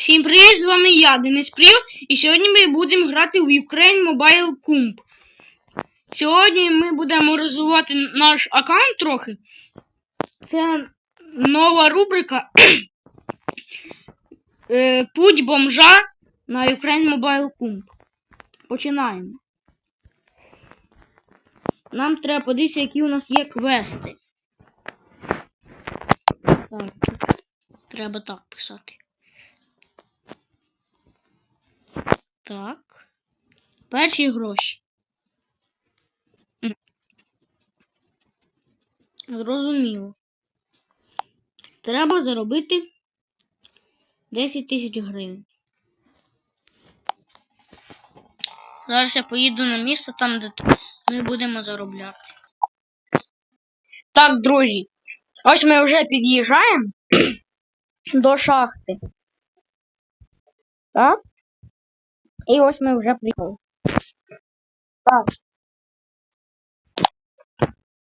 Всім привіт, з вами я, Денис Прів, і сьогодні ми будемо грати в Ukraine Mobile Comp. Сьогодні ми будемо розвивати наш аккаунт трохи. Це нова рубрика е, Путь бомжа на Ukraine Mobile Comp. Починаємо. Нам треба подивитися, які у нас є квести. Так. Треба так писати. Так. Перші гроші. Зрозуміло. Треба заробити 10 тисяч гривень. Зараз я поїду на місце там, де ми будемо заробляти. Так, друзі. Ось ми вже під'їжджаємо до шахти. Так. І ось ми вже приїхали. Так.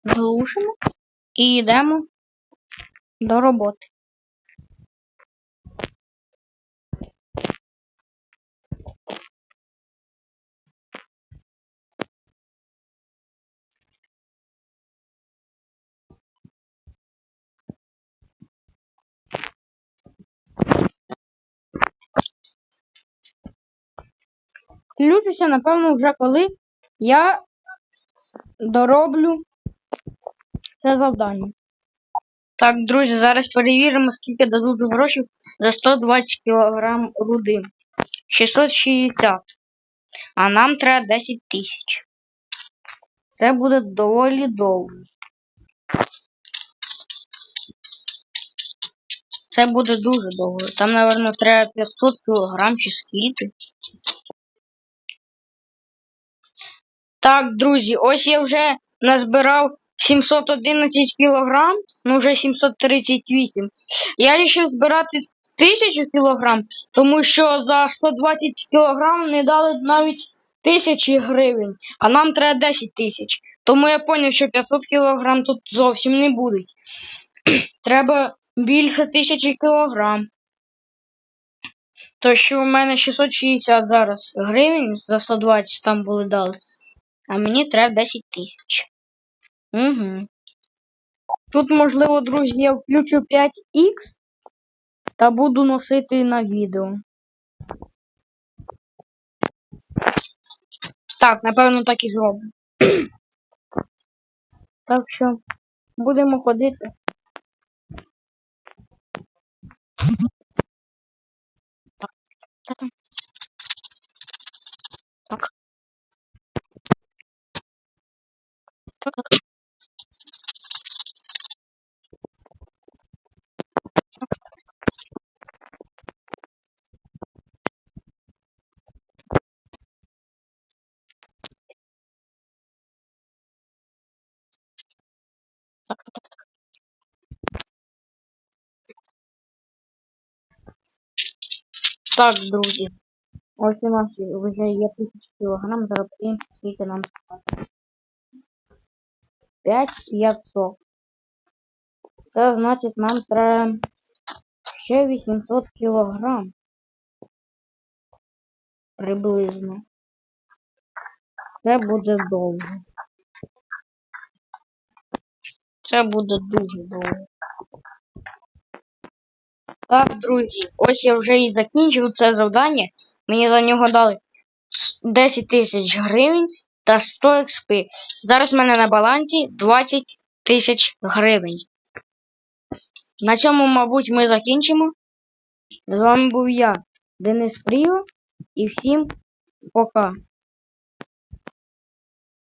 Глушимо і йдемо до роботи. Включуся, напевно, вже коли я дороблю це завдання. Так, друзі, зараз перевіримо, скільки дадуть грошей за 120 кг руди. 660. А нам треба 10 тисяч. Це буде доволі довго. Це буде дуже довго. Там, напевно, треба 500 кг чи скільки. Так, друзі, ось я вже назбирав 711 кілограм, ну вже 738. Я вирішив збирати 1000 кілограм, тому що за 120 кілограм не дали навіть тисячі гривень, а нам треба 10 тисяч. Тому я зрозумів, що 500 кілограм тут зовсім не буде. Треба більше тисячі кілограм. То що у мене 660 зараз гривень за 120 там були дали. А мені треба 10 тисяч. Угу. Тут, можливо, друзі, я включу 5X та буду носити на відео. Так, напевно, так і зроблю. так що будемо ходити. Так. Так, друзі. Ось у нас вже є 1000 кілограм, подивимося, скільки нам стане. 5500. Це значить нам треба ще 800 кілограм. Приблизно. Це буде довго. Це буде дуже довго. Так, друзі, ось я вже і закінчив це завдання. Мені за нього дали 10 тисяч гривень та 100 XP. Зараз в мене на балансі 20 тисяч гривень. На цьому, мабуть, ми закінчимо. З вами був я, Денис Пріо, і всім пока.